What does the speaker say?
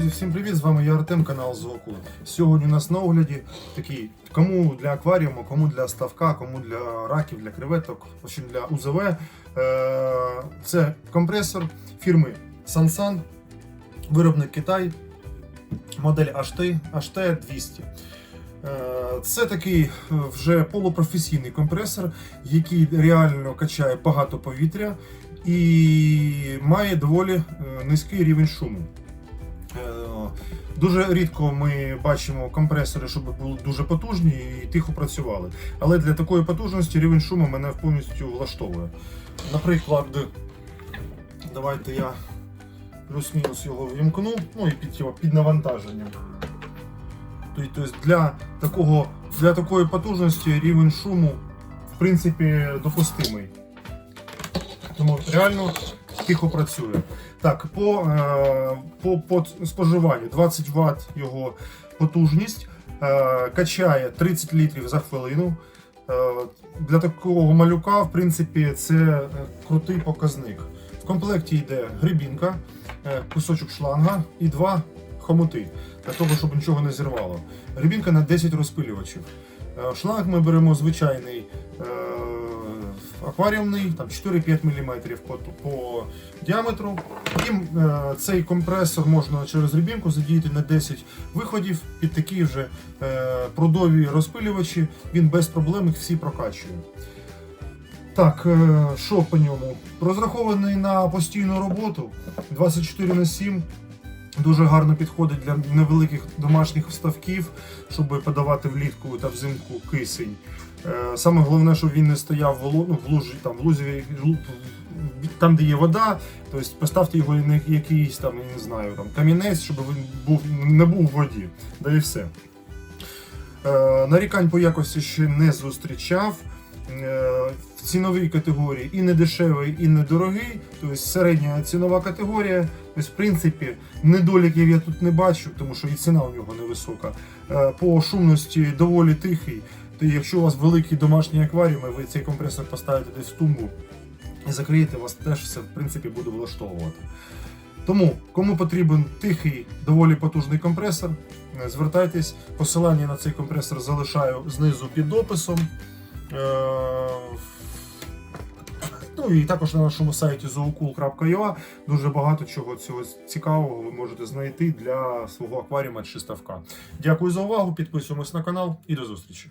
всім привіт! З вами я Артем, канал Звуку. Сьогодні у нас на огляді такий кому для акваріуму, кому для ставка, кому для раків, для креветок, общем для УЗВ. Е, Це компресор фірми Sansan, виробник Китай, модель HT, HT200. Е, Це такий вже полупрофесійний компресор, який реально качає багато повітря і має доволі е, низький рівень шуму. Дуже рідко ми бачимо компресори, щоб були дуже потужні і тихо працювали. Але для такої потужності рівень шуму мене повністю влаштовує. Наприклад, давайте я плюс-мінус його вімкну, ну і під, під навантаженням. Тобто для, такого, для такої потужності рівень шуму в принципі допустимий. Тому реально тихо працює. Так, по, е, по, по споживанню 20 Вт його потужність, е, качає 30 літрів за хвилину. Е, для такого малюка, в принципі, це крутий показник. В комплекті йде грибінка, кусочок шланга і два хомути, для того, щоб нічого не зірвало. Грибінка на 10 розпилювачів. Шланг ми беремо звичайний акваріумний, там 4-5 мм по, по діаметру. І е, цей компресор можна через рібінку задіяти на 10 виходів під такі вже е, продові розпилювачі. Він без проблем їх всі прокачує. Так, е, що по ньому? Розрахований на постійну роботу 24 на 7. Дуже гарно підходить для невеликих домашніх вставків, щоб подавати влітку та взимку кисень. Е, Саме головне, щоб він не стояв в ну, в лужі, там, в лузі, там, де є вода, тобто поставте його на якийсь там, я не знаю, там, камінець, щоб він був, не був в воді. Да і все. Е, Нарікань по якості ще не зустрічав. В ціновій категорії і не дешевий, і не дорогий, тобто середня цінова категорія. Тобто, в принципі, недоліків я тут не бачу, тому що і ціна у нього невисока. Е, По шумності доволі тихий. То якщо у вас великий домашній акваріум, і ви цей компресор поставите десь в тумбу і закриєте, вас теж все в принципі буде влаштовувати. Тому, кому потрібен тихий, доволі потужний компресор, е, звертайтесь. Посилання на цей компресор залишаю знизу під описом. Е, Ну і також на нашому сайті zoocool.ua дуже багато чого цього цікавого ви можете знайти для свого акваріума чи ставка. Дякую за увагу, підписуємось на канал і до зустрічі.